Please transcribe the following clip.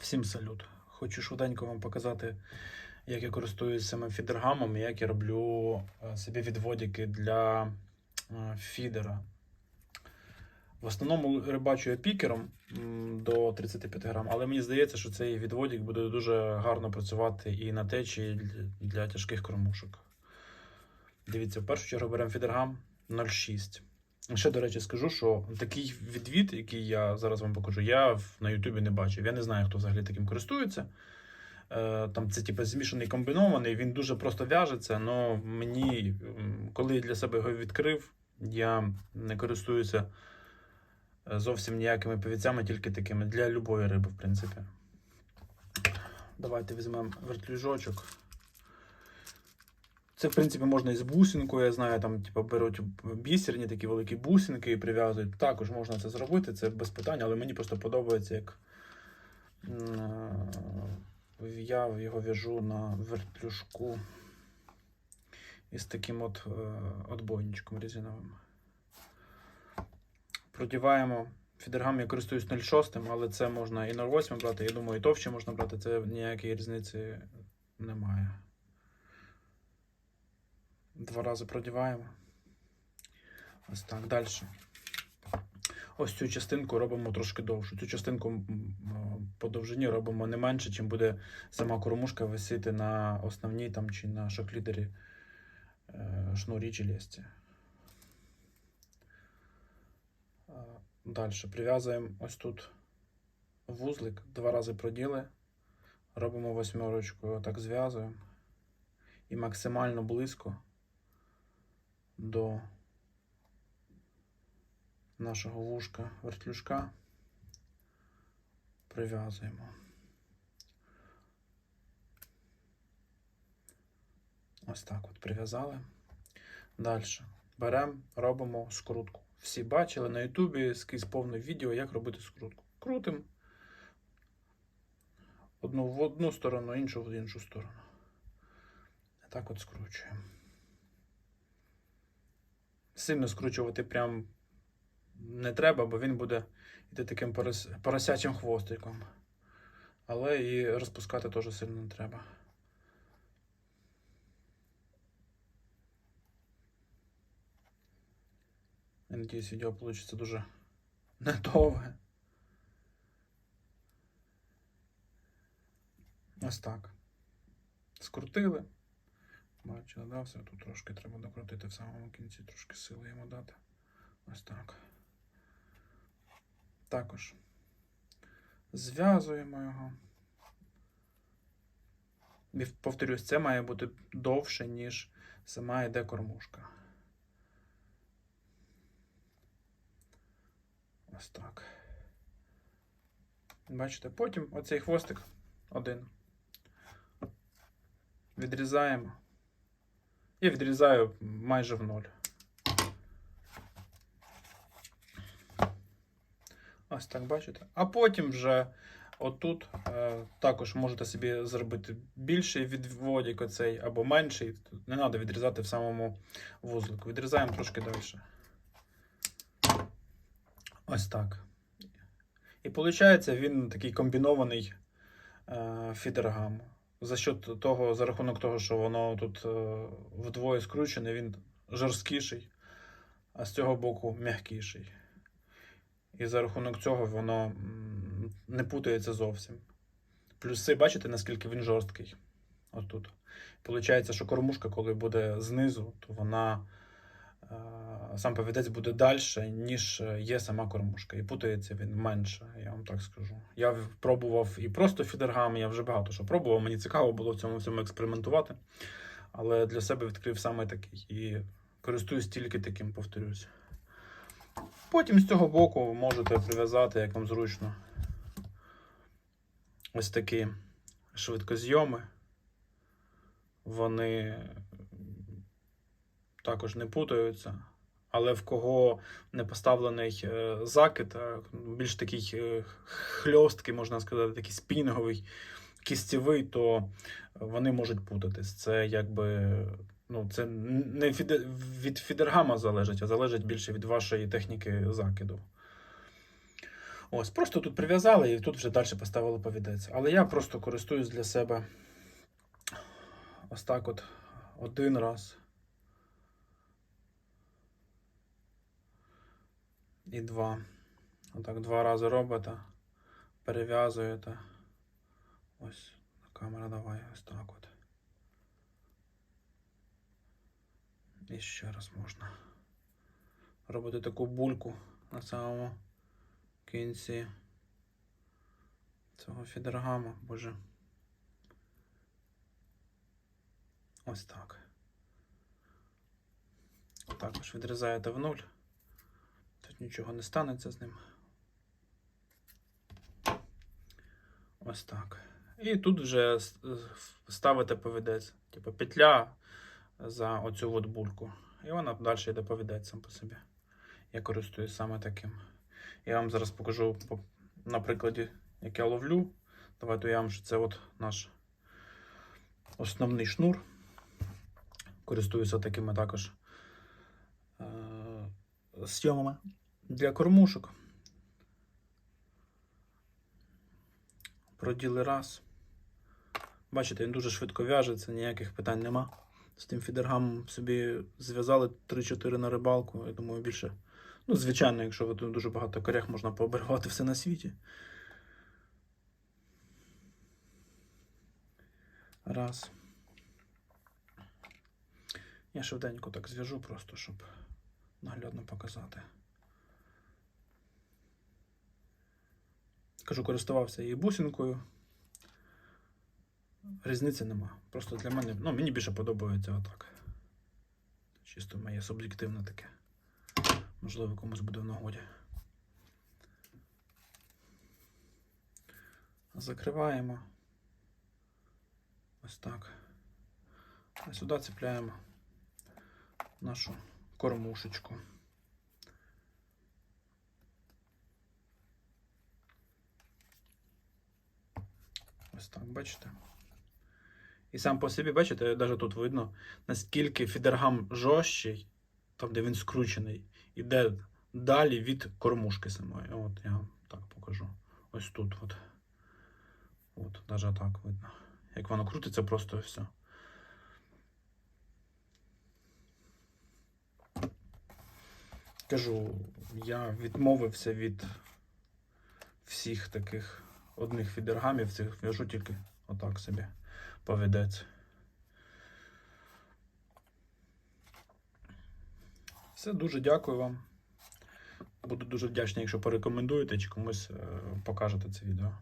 Всім салют. Хочу швиденько вам показати, як я користуюсь самим фідергамом і як я роблю е, собі відводики для е, фідера. В основному рибачу я пікером до 35 грам, але мені здається, що цей відводик буде дуже гарно працювати і на течії для тяжких кормушок. Дивіться, в першу чергу беремо фідергам 0,6. Ще, до речі, скажу, що такий відвід, який я зараз вам покажу, я на Ютубі не бачив. Я не знаю, хто взагалі таким користується. Е, Там це типу змішаний комбінований, він дуже просто в'яжеться, але мені, коли я для себе його відкрив, я не користуюся е, зовсім ніякими повіцями, тільки такими для любої риби, в принципі. Давайте візьмемо вертлюжочок. Це, в принципі, можна і з бусинкою, я знаю, там типу, беруть бісерні такі великі бусинки і прив'язують. Також можна це зробити, це без питань, але мені просто подобається, як е, я його в'яжу на вертлюжку із таким от е, отбойничком резиновим. Продіваємо. Фідергам я користуюсь 0,6, але це можна і 0,8 брати, я думаю, і товще можна брати, це ніякої різниці немає. Два рази продіваємо. Ось так, далі. Ось цю частинку робимо трошки довшу. Цю частинку по довжині робимо не менше, чим буде сама кормушка висіти на основній там, чи на шоклідері е, шнурі чи лісті. Далі прив'язуємо ось тут вузлик, два рази проділи, робимо восьмерочку, отак зв'язуємо і максимально близько до нашого вушка вертлюжка прив'язуємо. Ось так от прив'язали. Далі беремо, робимо скрутку. Всі бачили на Ютубі скрізь повне відео, як робити скрутку. Крутимо одну в одну сторону, іншу в іншу сторону. Так от скручуємо. Сильно скручувати прям не треба, бо він буде йти таким поросячим хвостиком. Але і розпускати теж сильно не треба. Я надіюсь, відео вийде дуже недовге. Ось так. Скрутили. Бачили, да, все тут трошки треба докрутити в самому кінці, трошки сили йому дати. Ось так. Також зв'язуємо його. І повторюсь, це має бути довше, ніж сама йде кормушка. Ось так. Бачите, потім оцей хвостик один. Відрізаємо. Я відрізаю майже в ноль. Ось так бачите. А потім вже отут е, також можете собі зробити більший відводик оцей або менший. Не треба відрізати в самому вузлику. Відрізаємо трошки далі. Ось так. І виходить, він такий комбінований е, фідергам. За счет того, за рахунок того, що воно тут е, вдвоє скручене, він жорсткіший, а з цього боку м'якіший. І за рахунок цього воно не путається зовсім. Плюси, бачите, наскільки він жорсткий. Отут. Получається, що кормушка, коли буде знизу, то вона сам повідець буде далі, ніж є сама кормушка. І путається він менше, я вам так скажу. Я пробував і просто фідергами, я вже багато що пробував. Мені цікаво було в цьому всьому експериментувати. Але для себе відкрив саме такий. І користуюсь тільки таким, повторюсь. Потім з цього боку можете прив'язати, як вам зручно. Ось такі швидкозйоми. Вони також не путаються. Але в кого не поставлений е, закид, більш такий е, хльосткий, можна сказати, такий спінговий, кістєвий, то вони можуть путатись. Це якби ну, це не від фідергама залежить, а залежить більше від вашої техніки закиду. Ось, просто тут прив'язали і тут вже далі поставили повідець. Але я просто користуюсь для себе ось так от один раз. І два. Отак два рази робите, перев'язуєте. Ось, камера давай, ось так от. І ще раз можна. Робити таку бульку на самому кінці цього фідергама, боже. Ось так. Також відрізаєте в нуль. Нічого не станеться з ним. Ось так. І тут вже ставите повідець. Типу петля за оцю от бульку. І вона далі йде повідець сам по собі. Я користуюсь саме таким. Я вам зараз покажу по- на прикладі, як я ловлю. Давайте уявимо, що це от наш основний шнур. Користуюся такими також е- сйомами для кормушок. Проділи раз. Бачите, він дуже швидко в'яжеться, ніяких питань нема. З тим фідергамом собі зв'язали 3-4 на рибалку. Я думаю, більше. Ну, звичайно, якщо ви дуже багато корях, можна пооберігати все на світі. Раз. Я швиденько так зв'яжу, просто щоб наглядно показати. Кажу, користувався її бусинкою. Різниці нема. Просто для мене, ну, мені більше подобається отак. Чисто моє суб'єктивне таке. Можливо, комусь буде в нагоді. Закриваємо. Ось так. А сюди цепляємо нашу кормушечку. Ось так, бачите? І сам по собі, бачите, навіть тут видно, наскільки фідергам жорсткий, там, де він скручений, іде далі від кормушки самої. От я так покажу. Ось тут. От. От, навіть так видно. Як воно крутиться, просто все. Кажу, я відмовився від всіх таких одних фідергамів, цих в'яжу тільки отак собі поведеться. Все, дуже дякую вам. Буду дуже вдячний, якщо порекомендуєте чи комусь е, покажете це відео.